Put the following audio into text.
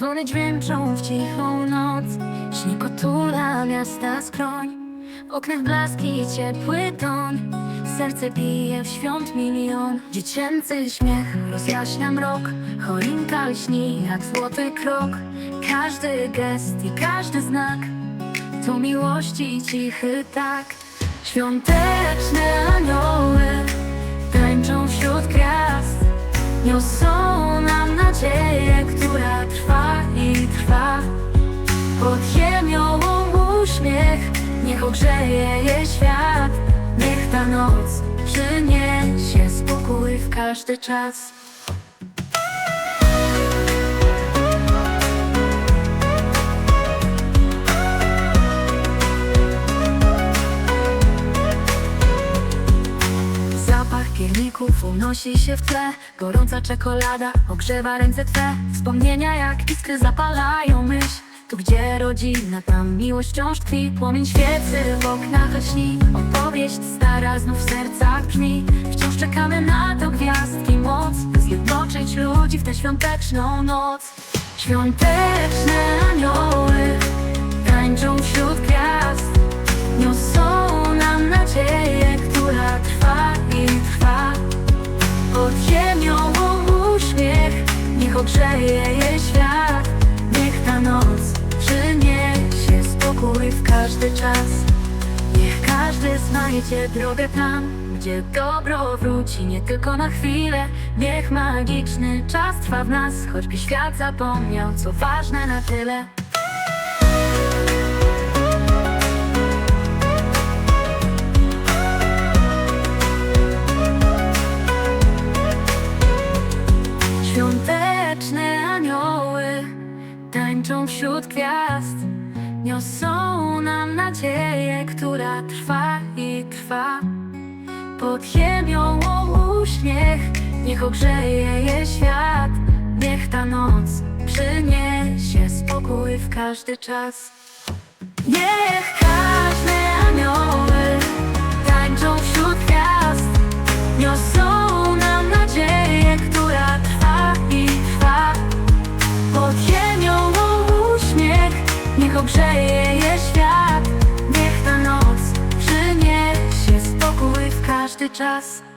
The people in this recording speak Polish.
Dzwony dźwięczą w cichą noc. Śnieg otula miasta skroń. W oknach blaski ciepły ton. Serce bije w świąt milion. Dziecięcy śmiech rozjaśnia mrok. Choinka lśni jak złoty krok. Każdy gest i każdy znak To miłości cichy tak. Świąteczne anioły Tańczą wśród gwiazd. Niosą Pod ziemią uśmiech Niech ogrzeje je świat. Niech ta noc przyniesie spokój w każdy czas. Zapach pierników unosi się w tle. Gorąca czekolada ogrzewa ręce twe. Wspomnienia jak iskry zapalają myśl Tu gdzie rodzina, tam miłość wciąż tkwi. Płomień świecy w oknach lśni. Opowieść stara znów w sercach brzmi. Wciąż czekamy na to gwiazdki moc By zjednoczyć ludzi w tę świąteczną noc. Świąteczne anioły Tańczą wśród gwiazd. Niosą nam nadzieję, która trwa i trwa. Pod ziemią uśmiech Niech ogrzeje je znajdzie drogę tam Gdzie dobro wróci nie tylko na chwilę. Niech magiczny czas trwa w nas Choćby świat zapomniał co ważne na tyle. Świąteczne anioły tańczą wśród gwiazd Niosą nam nadzieję, która trwa i trwa. Pod ziemią uśmiech, niech ogrzeje je świat. Niech ta noc przyniesie spokój w każdy czas. Niech każde niech ogrzeje je świat. Niech ta noc przyniesie spokój w każdy czas